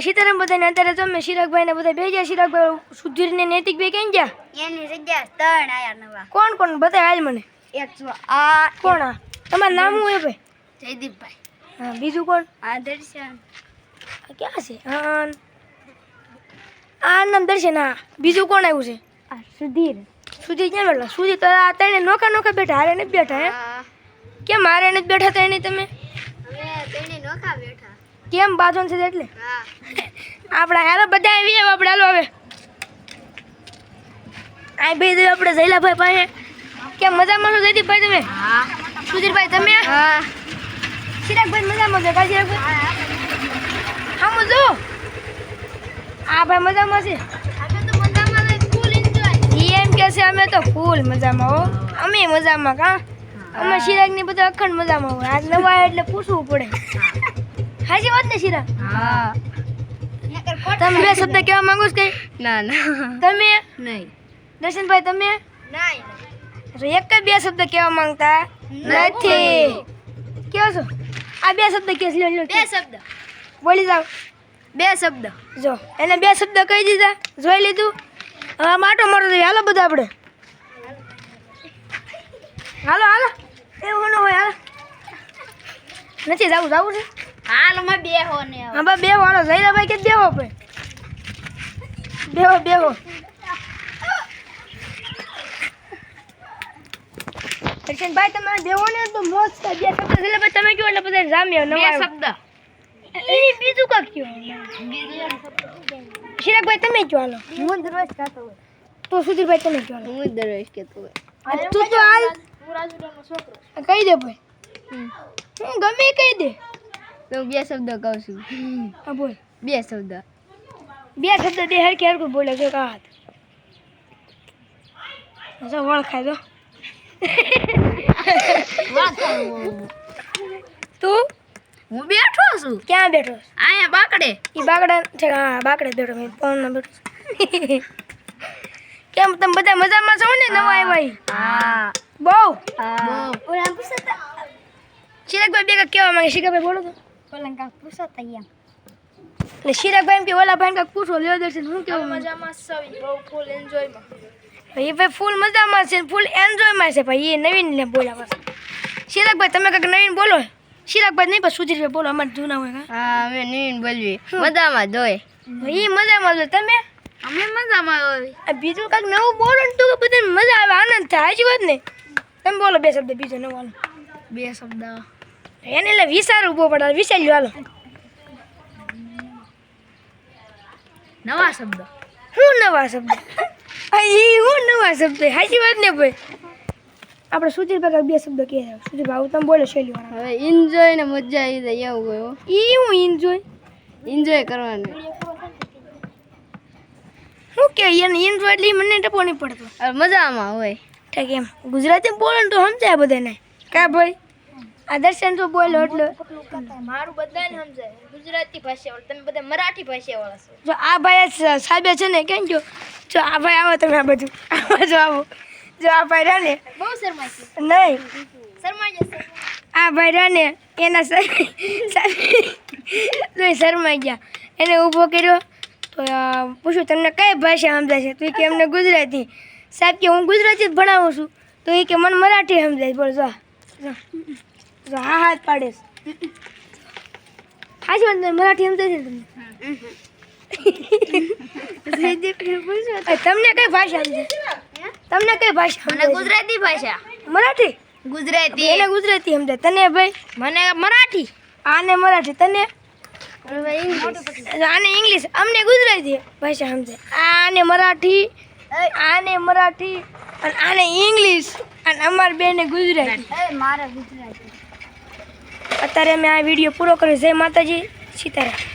સીતારામ બધાને અત્યારે તમે ચિરાગભાઈ ને બધા ભેજ્યા ચિરાગભાઈ સુધીર ને નૈતિકભાઈ કેમ ગયા? એની જગ્યા ત્રણ આયા નવા. કોણ કોણ? બતાવે હાલ મને. એક જો આ કોણ આ? તમારું નામ શું એ ભાઈ? જયદીપભાઈ. હા બીજું કોણ? આ દર્શન. ક્યાં છે? આ નામ દર્શન હા. બીજું કોણ આવ્યું છે? આ સુધીર. સુધીર ક્યાં બેઠા? સુધીર તો આ ત્રણે નોખા નોખા બેઠા હારે નથી બેઠા હે? કેમ હારે નથી બેઠા ત્રણે તમે? હવે તેને નોખા બેઠા. કેમ બાજુ છે એટલે? આપણા હેલો બધા આવી જાવ આપણે હાલો હવે. આ બે દે આપણે જયલાભાઈ પાસે. કેમ મજામાં છો જયદીપભાઈ તમે? હા. સુધીરભાઈ તમે? હા. ચિરાગભાઈ મજામાં છે કાજી ચિરાગભાઈ હા મજો આ ભાઈ મજામાં છે. એમ કે છે અમે તો ફૂલ મજામાં હો. અમે મજામાં કા? અમે ચિરાગની બધા અખંડ મજામાં હોય. આજ નવા એટલે પૂછવું પડે. હાજી વાત ને શીરા હા. તમે બે શબ્દ કહેવા માંગો છો કઈ? ના ના. તમે? નહીં. દર્શનભાઈ તમે? નહીં. એક જ બે શબ્દ કહેવા માંગતા? નથી. કેવો છો? આ બે શબ્દ કે લ્યો લ્યો બે શબ્દ. બોલી જાવ બે શબ્દ. જો એને બે શબ્દ કહી દીધા. જોઈ લીધું? હવે માટો મારો તો હાલો બધા આપણે. હાલો હાલો. એવું ન હોય હાલો. નથી જવું જવું છે. હાલમાં બે હો ને બા બેહો હાલો. જયરાભાઈ કે બેહો આપણે બેહો બેહો. દર્શનભાઈ તમે બેહો ને તો મોજ થાય. બે શબ્દ એટલે પછી તમે કહો એટલે બધા જામ્યો નવા શબ્દ. એ બીજું કાક કયો? શિરાગભાઈ તમે કયો? હાલો. હું દરરોજ ખાતો હોય. તો સુધીરભાઈ તમે કયો? હાલો. હું દરરોજ કહેતો હોય. તું તો હાલ છોકરો. કહી દે ભાઈ. હું ગમે એ કહી દે. તો બે શબ્દ કહું છું. હા બોલ. બે શબ્દ. બે શબ્દ દે હરખી હરખું બોલે કે કા હાથ જો વળ તો. દો તું? હું બેઠો છું? ક્યાં બેઠો? અહીંયા બાકડે. ઈ બાકડા છે હા બાકડે બેઠો મેં પવનમાં બેઠો છું. કેમ તમે બધા મજામાં છો ને નવા આવ્યા? હા. બહુ? હા. ચિરાગભાઈ બે કેવા માંગે શિકાભાઈ બોલો તો. ઓલા કાંક પૂછો તૈયાર. એટલે ચિરાગભાઈ એમ કે ઓલા ભાઈ કાંઈક પૂછો લ્યો દર્શન શું કેવું મજામાં સવી બહુ ફૂલ એન્જોયમાં એ ભાઈ ફૂલ મજામાં છે ફૂલ એન્જોયમાં છે ભાઈ એ નવીન ને બોલ્યા પાસે ચિરાગભાઈ તમે કાંઈક નવીન બોલો? ચિરાગભાઈ નહીં પણ સુધીરભાઈ બોલો અમારે જૂના હોય કાં હા અમે નીન બોલવી મજામાં જોઈ ભાઈ એ મજામાં છે તમે? અમે મજામાં હોય. આ બીજું કાંઈક નવું બોલો ને તો કે બધાને મજા આવે આનંદ થાય હાજી વાત ને? તમે બોલો બે શબ્દ બીજો નવો બે શબ્દ. એને એટલે વિચાર ઊભો પડે વિચારી હાલો. નવા શબ્દ. હું નવા શબ્દ? ઈ હું નવા શબ્દ? હાજી વાત ને ભાઈ? આપણે સુધીર ભાઈ બે શબ્દ કહે છે. સુધીર ભાઈ તમે બોલો શૈલી હવે એન્જોય ને મજા આવી જાય એવું ગયો ઈ હું એન્જોય એન્જોય કરવાનું. શું કે એને એન્જોય એટલે મને ટપો નહીં પડતો. મજામાં હોય. ઠીક એમ. ગુજરાતી બોલે ને તો સમજાય બધાને. કા ભાઈ? આ દર્શન તો બોલો એટલે. મારું બધાને સમજાય. ગુજરાતી ભાષાવાળા તમે બધા મરાઠી ભાષાવાળા છો. જો આ ભાઈ સાબે છે ને કેમ જો? જો આ ભાઈ આવો તમે આ બધું આવો જો આવો. જો આ ભાઈ રહે ને. બહુ શરમાય છે નહીં. શરમાય જશે. આ ભાઈ રહે ને એના સાહેબ શરમાઈ ગયા. એને ઊભો કર્યો તો પૂછું પૂછ્યું તમને કઈ ભાષા સમજાય છે? તો કે એમને ગુજરાતી. સાહેબ કે હું ગુજરાતી જ ભણાવું છું. તો એ કે મને મરાઠી સમજાય. બોલ જો જો. હા હાથ પાડે છે હાજી મરાઠી એમ છે તમને? તમને કઈ ભાષા તમને કઈ ભાષા મને ગુજરાતી ભાષા. મરાઠી? ગુજરાતી. એને ગુજરાતી સમજે તને ભાઈ? મને મરાઠી. આને મરાઠી. તને? આને ઇંગ્લિશ. અમને ગુજરાતી ભાષા સમજે આને મરાઠી આને મરાઠી અને આને ઇંગ્લિશ. અને અમારે બેને ગુજરાતી. મારે ગુજરાતી. અત્યારે અમે આ વીડિયો પૂરો કર્યો. જય માતાજી સીતારામ.